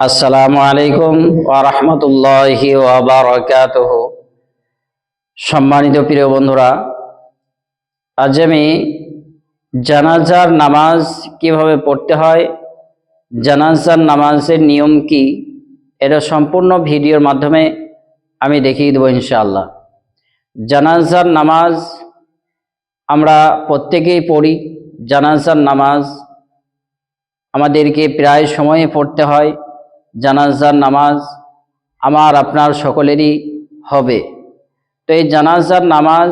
আসসালামু আলাইকুম ওরহমতুল্লাহি ওবরাকাতুহ সম্মানিত প্রিয় বন্ধুরা, আজ আমি জানাজার নামাজ কীভাবে পড়তে হয়, জানাজার নামাজের নিয়ম কি, এটা সম্পূর্ণ ভিডিওর মাধ্যমে আমি দেখিয়ে দেবো ইনশাআল্লাহ। জানাজার নামাজ আমরা প্রত্যেকেই পড়ি, জানাজার নামাজ আমাদেরকে প্রায় সময়ে পড়তে হয়। জানাজার নামাজ আমার আপনার সকলেরই হবে। তো এই জানাজার নামাজ,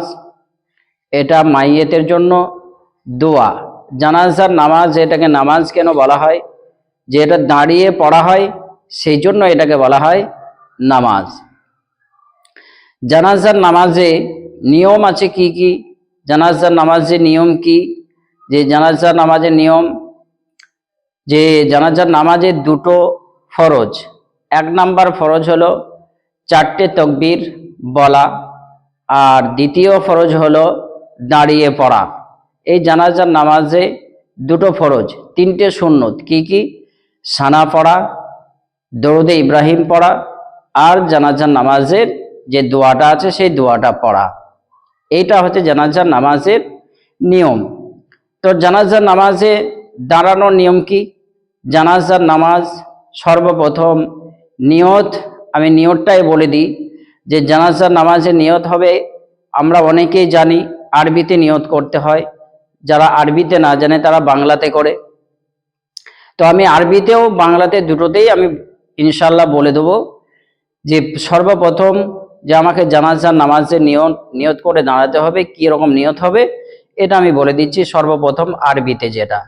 এটা মাইয়েতের জন্য দোয়া। জানাজার নামাজ, এটাকে নামাজ কেন বলা হয়? যে এটা দাঁড়িয়ে পড়া হয়, সেই জন্য এটাকে বলা হয় নামাজ। জানাজার নামাজে নিয়ম আছে কি কি? জানাজার নামাজের নিয়ম কি? যে জানাজার নামাজের নিয়ম, যে জানাজার নামাজের দুটো ফরজ। এক নাম্বার ফরজ হলো চারটে তকবীর বলা। আর দ্বিতীয় ফরজ হলো দাঁড়িয়ে পড়া। এই জানাজার নামাজে দুটো ফরজ, তিনটে সুন্নত। কি কি? সানা পড়া, দরুদে ইব্রাহিম পড়া আর জানাজার নামাজের যে দোয়াটা আছে সেই দোয়াটা পড়া। এইটা হচ্ছে জানাজার নামাজের নিয়ম। তো জানাজার নামাজে দাঁড়ানোর নিয়ম কি? জানাজার নামাজ সর্বপ্রথম নিয়ত, আমি নিয়তটাই বলে দিই, যে জানাজার নামাজের নিয়ত হবে, আমরা অনেকেই জানি আরবিতে নিয়ত করতে হয়, যারা আরবিতে না জানে তারা বাংলাতে করে। তো আমি আরবিতেও বাংলাতে দুটোতেই আমি ইনশাল্লাহ বলে দেবো, যে সর্বপ্রথম যে আমাকে জানাজার নামাজের নিয়ত নিয়ত করে দাঁড়াতে হবে কি রকম নিয়ত হবে, এটা আমি বলে দিচ্ছি সর্বপ্রথম আরবিতে যেটা।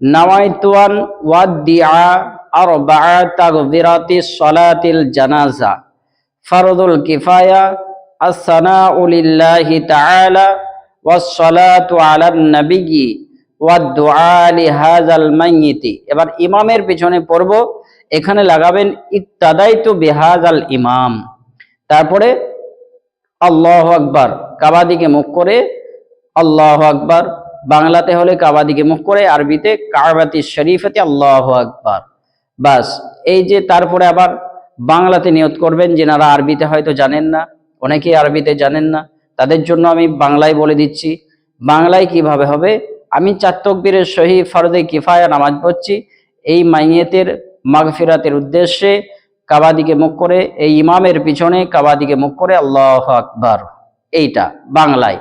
নাওয়াইতুয়ান ওয়াদ্দিআ এবার ইমামের পিছনে পড়ব, এখানে লাগাবেন, ইত্তাদাইতু বিহাযাল ইমাম। তারপরে, আল্লাহ আকবার, কাবা দিকে মুখ করে, আল্লাহ আকবার, বাংলাতে হলে কাবা দিকে মুখ করে, আরবিতে কাবাতি শরীফতে আল্লাহ আকবার। বাস। এই যে তারপরে আবার বাংলাতে নিয়ত করবেন, যেনারা আরবিতে হয়তো জানেন না, অনেকেই আরবিতে জানেন না, তাদের জন্য আমি বাংলায় বলে দিচ্ছি। বাংলায় কীভাবে হবে? আমি চার তকবীরের সহি ফরদে কিফায়া নামাজ পড়ছি। এই মাইয়েতের মাগফিরাতের উদ্দেশ্যে কাবাদিকে মুখ করে, এই ইমামের পিছনে কাবাদিকে মুখ করে আল্লাহ আকবার। এইটা বাংলায়।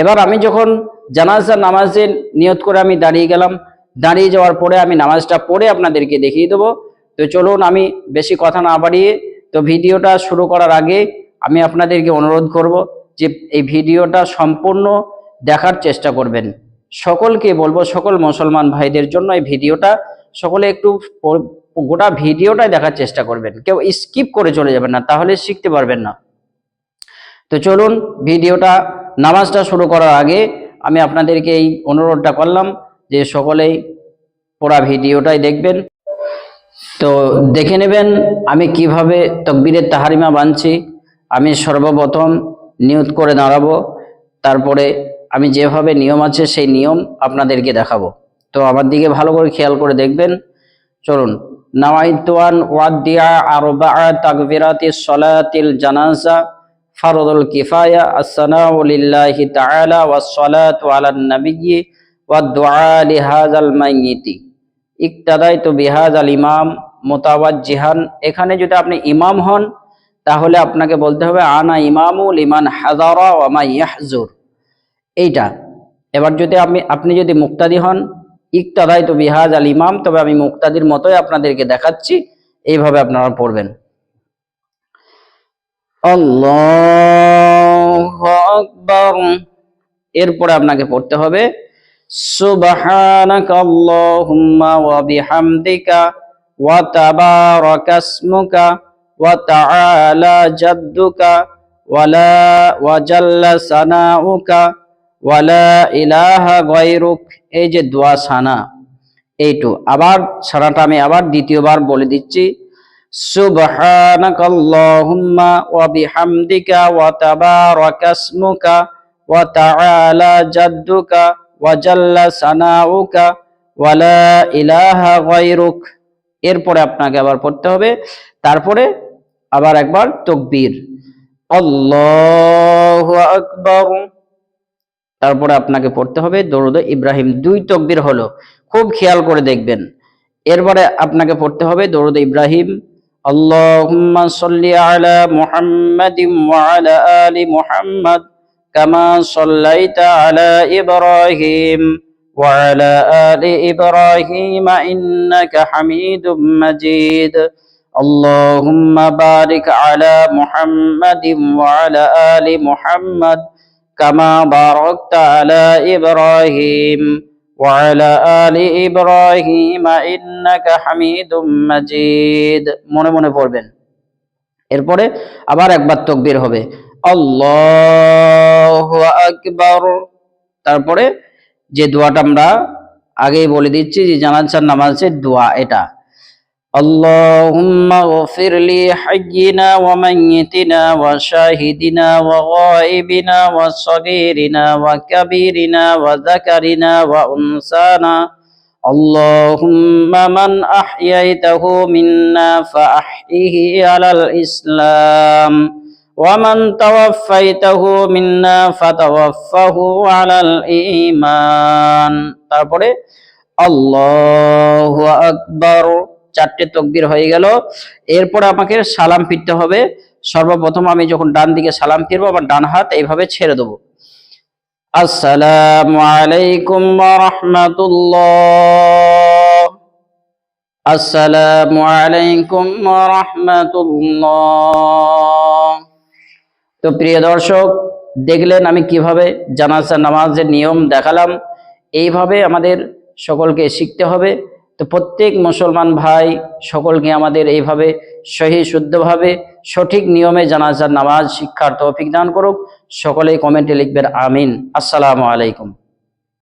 এবার আমি যখন জানাজা নামাজের নিয়ত করে আমি দাঁড়িয়ে গেলাম দাঁড়িয়ে যাওয়ার পরে আমি নামাজটা পড়ে আপনাদেরকে দেখিয়ে দেবো। তো চলুন, আমি বেশি কথা না বাড়িয়ে, তো ভিডিওটা শুরু করার আগে আমি আপনাদেরকে অনুরোধ করব যে এই ভিডিওটা সম্পূর্ণ দেখার চেষ্টা করবেন। সকলকে বলব, সকল মুসলমান ভাইদের জন্য এই ভিডিওটা, সকলে একটু গোটা ভিডিওটাই দেখার চেষ্টা করবেন। কেউ স্কিপ করে চলে যাবেন না, তাহলে শিখতে পারবেন না। তো চলুন, ভিডিওটা, নামাজটা শুরু করার আগে আমি আপনাদেরকে এই অনুরোধটা করলাম যে সকলেই পুরা ভিডিওটাই দেখবেন। তো দেখে নেবেন আমি কীভাবে তকবীরের তাহারিমা বানছি। আমি সর্বপ্রথম নিয়ত করে দাঁড়াবো। তারপরে আমি যেভাবে নিয়ম আছে সেই নিয়ম আপনাদেরকে দেখাবো। তো আমার দিকে ভালো করে খেয়াল করে দেখবেন। চলুন। নাওয়াইতুয়ান ওয়াদ্দিয়া আরবাআ তাকবিরাতি সলাতিল জানাজা ফারদুল কিফায়া। আসসানাউ লিল্লাহি তাআলা ওয়াস সালাতু আলান নাবিয়্যি দুআ লিহাযাল মাইয়িতি। ইকতাদাইতু বিহাযাল ইমাম মুতাওয়াজ্জিহান এখানে যদি আপনি ইমাম হন, তাহলে আপনাকে বলতে হবে, আনা ইমামুল ইমান হাজারা ওয়া মা ইয়াহজুর। এইটা। এবার যদি আপনি আপনি যদি মুক্তাদি হন ইকতাদাই তো বিহাজ আল ইমাম, তবে আমি মুক্তাদির মতোই আপনাদেরকে দেখাচ্ছি। এইভাবে আপনারা পড়বেন। আল্লাহু আকবার। এরপরে আপনাকে পড়তে হবে সুবহানাকা আল্লাহুম্মা ওয়া বিহামদিকা ওয়া তাবারাকা ইসমুকা ওয়া তাআলা জাদ্দুকা ওয়ালা ইলাহা গায়রুক। এই যে দোয়া সানা, এইটু আবার সানাটা আমি আবার দ্বিতীয়বার বলে দিচ্ছি। সুবহানাকাল্লাহুম্মা ওয়া বিহামদিকা ওয়া তাবারাকা ইসমুকা ওয়া তাআলা জাদ্দুকা ওয়া জাল্লা সানাউকা ওয়া লা ইলাহা গায়রুক। এরপরে আপনাকে আবার পড়তে হবে। তারপরে আবার একবার তকবীর। আল্লাহু আকবার। তারপরে আপনাকে পড়তে হবে দরুদ ইব্রাহিম। দুই তকবীর হলো। খুব খেয়াল করে দেখবেন। এরপরে আপনাকে পড়তে হবে দরুদ ইব্রাহিম। আল্লাহুম্মা সাল্লি আলা মুহাম্মাদিন ওয়া আলা আলি মুহাম্মাদ। কামা সাল্লাইতা আলা ইব্রাহিম ওয়া আলা আলি ইব্রাহিম ইন্নাকা হামিদুম মাজিদ اللهم بارك على محمد وعلى آل محمد كما باركت على إبراهيم وعلى آل إبراهيم إنك حميد مجيد মনে মনে পড়বেন এরপরে আবার একবার তকবীর হবে আল্লাহু আকবার তারপরে যে দোয়াটা আমরা আগেই বলে দিচ্ছি যে জানাজার নামাজের দোয়া এটা اللهم اغفر لي حينا وميتنا وشاهدنا وغائبنا وصغيرنا وكبيرنا وذكرنا وأنثانا اللهم من أحييته منا فأحيه على الإسلام ومن توفيته منا فتوفه على الإيمان তারপরে আল্লাহু আকবার চারটে তকবির হয়ে গেল এরপর আমাকে সালাম ফিরতে হবে সর্বপ্রথম আমি যখন ডান দিকে সালাম ফিরবো আমার ডান হাত এইভাবে ছেড়ে দেবো আসসালামু আলাইকুম রহমতুল্লাহ আসসালামু আলাইকুম রহমতুল্লাহ তো প্রিয় দর্শক, দেখলেন আমি কীভাবে জানাজা নামাজের নিয়ম দেখালাম। এইভাবে আমাদের সকলকে শিখতে হবে। তো প্রত্যেক মুসলমান ভাই সকলকে আমাদের এইভাবে সহি, শুদ্ধভাবে সঠিক নিয়মে জানাজার নামাজ শিক্ষার তৌফিক দান করুক। সকলেই কমেন্টে লিখবেন আমিন। আসসালামু আলাইকুম।